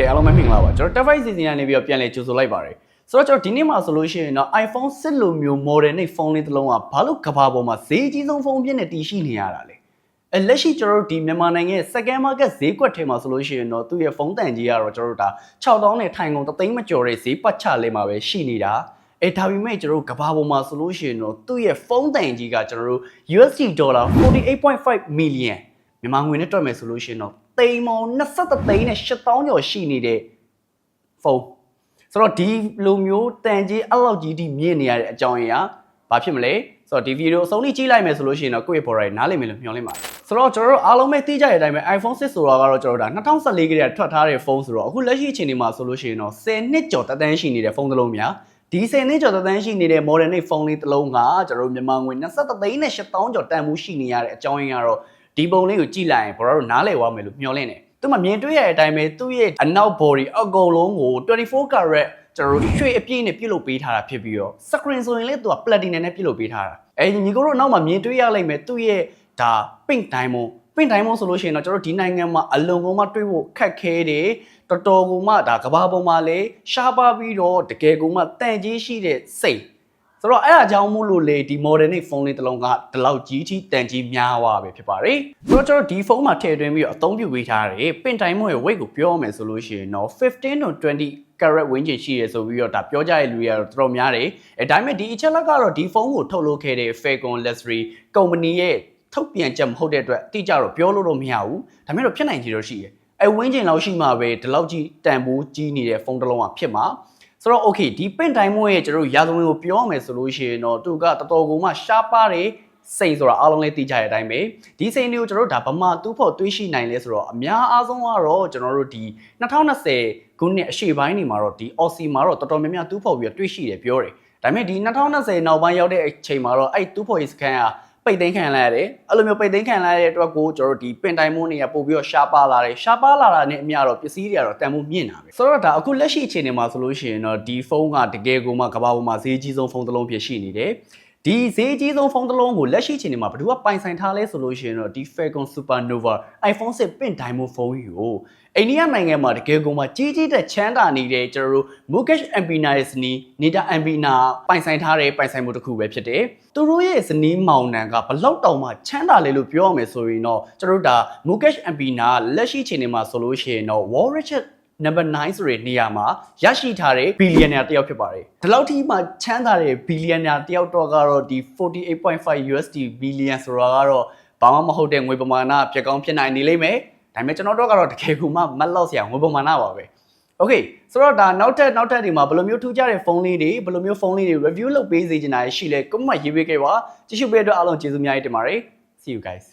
ကဲအားလုံးပဲမင်္ဂလာပါကျွန်တော် Tab 5 season ကနေပြီးတော့ပြန်လည်ကြိုဆိုလိုက်ပါတယ်ဆိုတော့ကျွန်တော်ဒီနေ့မှာဆိုလို့ရှိရင်တော့ iPhone 6လိုမျိုး model နဲ့ဖုန်းလေးတစ်လုံးကဘာလို့ကဘာပေါ်မှာဈေးအကြီးဆုံးဖုန်းပြည့်နဲ့တည်ရှိနေရတာလဲအဲလက်ရှိကျွန်တော်တို့ဒီမြန်မာနိုင်ငံရဲ့ second market ဈေးကွက်ထဲမှာဆိုလို့ရှိရင်တော့သူ့ရဲ့ဖုန်းတန်ကြီးကတော့ကျွန်တော်တို့ဒါ6000နဲ့ထိုင်ကုန်တသိန်းမကျော်တဲ့ဈေးပတ်ချလေးမှာပဲရှိနေတာအဲဒါပေမဲ့ကျွန်တော်တို့ကဘာပေါ်မှာဆိုလို့ရှိရင်တော့သူ့ရဲ့ဖုန်းတန်ကြီးကကျွန်တော်တို့ USD ဒေါ်လာ48.5 million မြန်မာငွေနဲ့တွက်မယ်ဆိုလို့ရှိရင်တော့သိန်းပေါင်း23သိန်းနဲ့8000ကျော်ရှိနေတဲ့ဖုန်းဆိုတော့ဒီလိုမျိုးတန်ကြီးအဲ့လောက်ကြီးထိမြင့်နေရတဲ့အကြောင်းအရာဘာဖြစ်မလဲဆိုတော့ဒီဗီဒီယိုအဆုံးထိကြည့်လိုက်မယ်ဆိုလို့ရှိရင်တော့ကိုယ့်ရဲ့ border နားလည်မယ်လို့မျှော်လင့်ပါတယ်ဆိုတော့ကျွန်တော်တို့အားလုံးပဲသိကြတဲ့အတိုင်းပဲ iPhone 6ဆိုတာကတော့ကျွန်တော်တို့ဒါ2014ကတည်းကထွက်ထားတဲ့ဖုန်းဆိုတော့အခုလက်ရှိအချိန်ဒီမှာဆိုလို့ရှိရင်တော့10နှစ်ကျော်တက်တန်းရှိနေတဲ့ဖုန်းတစ်လုံးများဒီ10နှစ်ကျော်တက်တန်းရှိနေတဲ့ model နဲ့ဖုန်းလေးတစ်လုံးကကျွန်တော်တို့မြန်မာငွေ23သိန်းနဲ့8000ကျော်တန်မှုရှိနေရတဲ့အကြောင်းရင်းကတော့ ဒီပုံလေးကိုကြည့်လိုက်ရင်ဘော်တို့နားလည်သွားမယ်လို့မျှော်လင့်တယ်သူမှမြင်တွေ့ရတဲ့အတိုင်းပဲသူ့ရဲ့အနောက် body အကုန်လုံးကို24 carat ကျွန်တော်တို့ရွှေအပြည့်နဲ့ပြုတ်လုပ်ပေးထားတာဖြစ်ပြီးတော့ screen ဆိုရင်လည်းသူက platinum နဲ့ပြုတ်လုပ်ပေးထားတာအဲညီကိုတို့နောက်မှာမြင်တွေ့ရလိမ့်မယ်သူ့ရဲ့ဒါ pink diamond pink diamond ဆိုလို့ရှိရင်တော့ကျွန်တော်တို့ဒီနိုင်ငံမှာအလုံးကုန်မှတွေးဖို့ခက်ခဲတယ်တော်တော်ကိုမှဒါကဘာပေါ်မှာလည်းရှားပါပြီးတော့တကယ်ကိုမှတန်ကြီးရှိတဲ့စိတ် ဆိုတော့အဲ့အကြောင်းမို့လို့လေဒီ model နဲ့ဖုန်းလေးတစ်လုံးကဒီလောက်ကြီးထိတန်ကြီးများသွားပဲဖြစ်ပါတယ်ဆိုတော့ကျွန်တော်ဒီဖုန်းမှာထည့်သွင်းပြီးတော့အသုံးပြုပေးထားတယ် pin time ရဲ့ weight ကိုပြောရမယ်ဆိုလို့ရှိရင်တော့15 to 20 carat ဝန်းကျင်ရှိရဆိုပြီးတော့ဒါပြောကြရတဲ့လူတွေကတော့တော်တော်များတယ်အဲဒါပေမဲ့ဒီအချက်လက်ကတော့ဒီဖုန်းကိုထုတ်လုပ်ခဲ့တဲ့ Falcon Luxury company ရဲ့ထုတ်ပြန်ချက်မဟုတ်တဲ့အတွက်တိကျတော့ပြောလို့တော့မရဘူးဒါပေမဲ့တော့ဖြစ်နိုင်ခြေတော့ရှိတယ်အဲဝင်းကျင်လောက်ရှိမှပဲဒီလောက်ကြီးတန်ဖိုးကြီးနေတဲ့ဖုန်းတစ်လုံးကဖြစ်မှာ ဆိုတော့ okay ဒီ pin time ရဲ့ကျွန်တော်တို့ရာဇဝင်ကိုပြောရမယ်ဆိုလို့ရှိရင်တော့သူကတော်တော်ကိုမှရှားပါတယ်စိန်ဆိုတာအားလုံးလေးသိကြတဲ့အတိုင်းပဲဒီစိန်တွေကိုကျွန်တော်တို့ဒါဗမာတူးဖို့တွေးရှိနိုင်လဲဆိုတော့အများအားဆုံးကတော့ကျွန်တော်တို့ဒီ2020ခုနှစ်အရှေ့ပိုင်းနေမှာတော့ဒီ Aussie မှာတော့တော်တော်များများတူးဖို့ပြီးတော့တွေးရှိတယ်ပြောတယ်ဒါပေမဲ့ဒီ2020နောက်ပိုင်းရောက်တဲ့အချိန်မှာတော့အဲ့တူးဖို့ရေးစကန်က ပိတ်သိမ်းခံလိုက်ရတယ်အဲ့လိုမျိုးပိတ်သိမ်းခံလိုက်ရတဲ့အတွက်ကိုကျွန်တော်တို့ဒီပင်တိုင်မွန်းတွေကပို့ပြီးတော့ရှားပါလာတယ်ရှားပါလာတာနဲ့အများတော့ပစ္စည်းတွေကတော့တန်ဖိုးမြင့်တာပဲဆိုတော့ဒါအခုလက်ရှိအခြေအနေမှာဆိုလို့ရှိရင်တော့ဒီဖုန်းကတကယ်ကိုမှကမ္ဘာပေါ်မှာဈေးကြီးဆုံးဖုန်းတစ်လုံးဖြစ်ရှိနေတယ် ဒီဈေးကြီးဆုံးဖုန်းတစ်လုံးကိုလက်ရှိအချိန်မှာဘယ်သူကပိုင်ဆိုင်ထားလဲဆိုလို့ရှိရင်တော့ဒီ Falcon Supernova iPhone 6 Pin Diamond ဖုန်းကြီးကိုအိန္ဒိယနိုင်ငံမှာတကယ်ကိုမှကြီးကြီးတဲ့ချမ်းသာနေတဲ့ကျွန်တော်တို့ Mukesh Ambani ရဲ့ဇနီး Nita Ambani ပိုင်ဆိုင်ထားတဲ့ပိုင်ဆိုင်မှုတစ်ခုပဲဖြစ်တယ်။သူတို့ရဲ့ဇနီးမောင်နှံကဘလောက်တောင်မှချမ်းသာလေလို့ပြောရမယ်ဆိုရင်တော့ကျွန်တော်တို့ဒါ Mukesh Ambani လက်ရှိအချိန်မှာဆိုလို့ရှိရင်တော့ Wall Richard number 9ဆိုတဲ့နေရာမှာရရှိထားတဲ့ billionaire တယောက်ဖြစ်ပါတယ်။ဒီလောက်ထိမှချမ်းသာတဲ့ billionaire တယောက်တော့ကတော့ဒီ48.5 USD billion ဆိုတာကတော့ဘာမှမဟုတ်တဲ့ငွေပမာဏဖြစ်ကောင်းဖြစ်နိုင်နေလိမ့်မယ်။ဒါပေမဲ့ကျွန်တော်တို့ကတော့တကယ်ကိုမှမတ်လောက်စရာငွေပမာဏပါပဲ။ Okay ဆိုတော့ဒါနောက်ထပ်နောက်ထပ်ဒီမှာဘယ်လိုမျိုးထူးခြားတဲ့ဖုန်းလေးတွေဘယ်လိုမျိုးဖုန်းလေးတွေ review လုပ်ပေးစေချင်တာရှိလဲ comment ရေးပေးခဲ့ပါကြည့်ရှုပေးတဲ့အတွက်အားလုံးကျေးဇူးအများကြီးတင်ပါတယ် see you guys